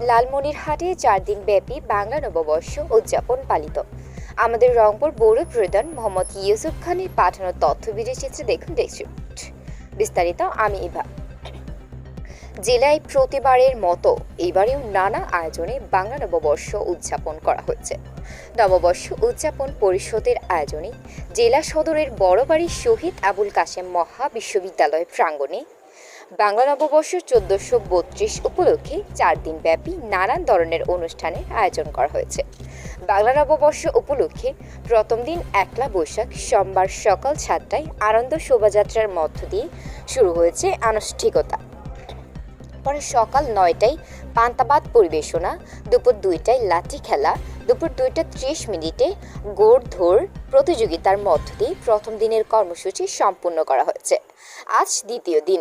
লালমনিরহাটে চার দিন ব্যাপী বাংলা নববর্ষ উদযাপন পালিত। আমাদের রংপুর বৌর প্রধান মোহাম্মদ ইউসুফ খানের পাঠানো তথ্য ভিডিও চিত্রে দেখুন বিস্তারিত আমি ইভা। জেলায় প্রতিবারের মতো এবারেও নানা আয়োজনে বাংলা নববর্ষ উদযাপন করা হয়েছে। নববর্ষ উদযাপন পরিষদের আয়োজনে জেলা সদরের বড়বাড়ি শহীদ আবুল কাশেম মহা বিশ্ববিদ্যালয় প্রাঙ্গণে বাংলা নববর্ষ চোদ্দশো বত্রিশ উপলক্ষে চার দিন ব্যাপী নানান ধরনের অনুষ্ঠানের আয়োজন করা হয়েছে। বাংলা নববর্ষ উপলক্ষে প্রথম দিন একলা বৈশাখ সোমবার সকাল সাতটায় আনন্দ শোভাযাত্রার মধ্য দিয়ে শুরু হয়েছে আনুষ্ঠিকতা পরে সকাল নয়টায় পান্তাবাদ পরিবেশনা, দুপুর দুইটায় লাঠি খেলা, দুপুর দুইটা ত্রিশ মিনিটে গোড়ধর প্রতিযোগিতার মধ্য দিয়ে প্রথম দিনের কর্মসূচি সম্পূর্ণ করা হয়েছে। আজ দ্বিতীয় দিন।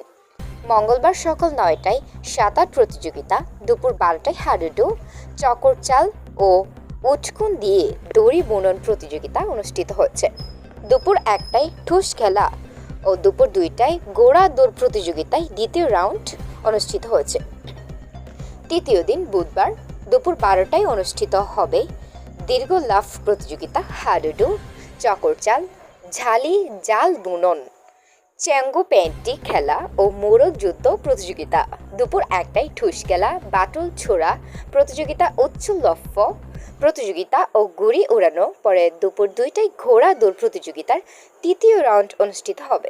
মঙ্গলবার সকাল নয়টায় সাঁতার প্রতিযোগিতা, দুপুর বারোটায় হাডুডু, চকরচাল ও উটকুন দিয়ে দড়ি বুনন প্রতিযোগিতা অনুষ্ঠিত হচ্ছে দুপুর একটায় ঠুস খেলা ও দুপুর দুইটায় গোড়া দৌড় প্রতিযোগিতায় দ্বিতীয় রাউন্ড অনুষ্ঠিত হয়েছে। তৃতীয় দিন বুধবার দুপুর বারোটায় অনুষ্ঠিত হবে দীর্ঘ লাফ প্রতিযোগিতা হাডুডু, চকরচাল, ঝালি জাল বুনন। চ্যাঙ্গো প্যান্টি, খেলা ও মোরগ যুদ্ধ প্রতিযোগিতা। দুপুর একটাই ঠুস খেলা, বাটল ছোড়া প্রতিযোগিতা উচ্চলফ প্রতিযোগিতা ও গুড়ি উড়ানো। পরে দুপুর দুইটায় ঘোড়া দৌড় প্রতিযোগিতার তৃতীয় রাউন্ড অনুষ্ঠিত হবে।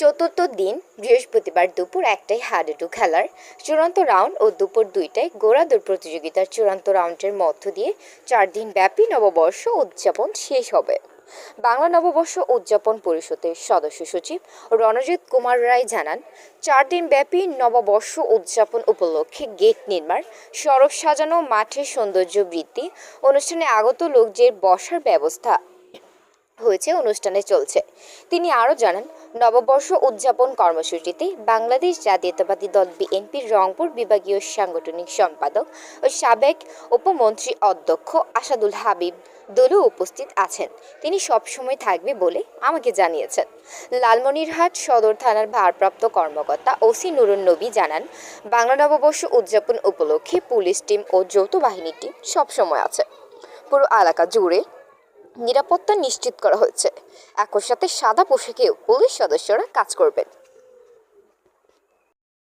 চতুর্থ দিন, বৃহস্পতিবার দুপুর একটায় হাডুডু খেলার চূড়ান্ত রাউন্ড ও দুপুর দুইটায় গোড়াদৌড় প্রতিযোগিতার চূড়ান্ত রাউন্ডের মধ্য দিয়ে চার দিন ব্যাপী নববর্ষ উদযাপন শেষ হবে। বাংলা নববর্ষ উদযাপন পরিষদের সদস্য সচিব রণজিৎ কুমার রায় জানান, চার দিন ব্যাপী নববর্ষ উদযাপন উপলক্ষে গেট নির্মাণ, সড়ক সাজানো, মাঠের সৌন্দর্য বৃদ্ধি, অনুষ্ঠানে আগত লোকদের বসার ব্যবস্থা হয়েছে, অনুষ্ঠানে চলছে। তিনি আরও জানান, নববর্ষ উদযাপন কর্মসূচিতে বাংলাদেশ জাতীয়তাবাদী দল বিএনপির রংপুর বিভাগীয় সাংগঠনিক সম্পাদক ও সাবেক উপমন্ত্রী অধ্যক্ষ আসাদুল হাবিব দলও উপস্থিত আছেন। তিনি সবসময় থাকবে বলে আমাকে জানিয়েছেন। লালমনিরহাট সদর থানার ভারপ্রাপ্ত কর্মকর্তা ওসি নুরুন নবী জানান, বাংলা নববর্ষ উদযাপন উপলক্ষে পুলিশ টিম ও যৌথ বাহিনী টিম সবসময় আছে। পুরো এলাকা জুড়ে নিরাপত্তা নিশ্চিত করা হয়েছে। একই সাথে সাদা পোশাকেও পুলিশ সদস্যরা কাজ করবেন।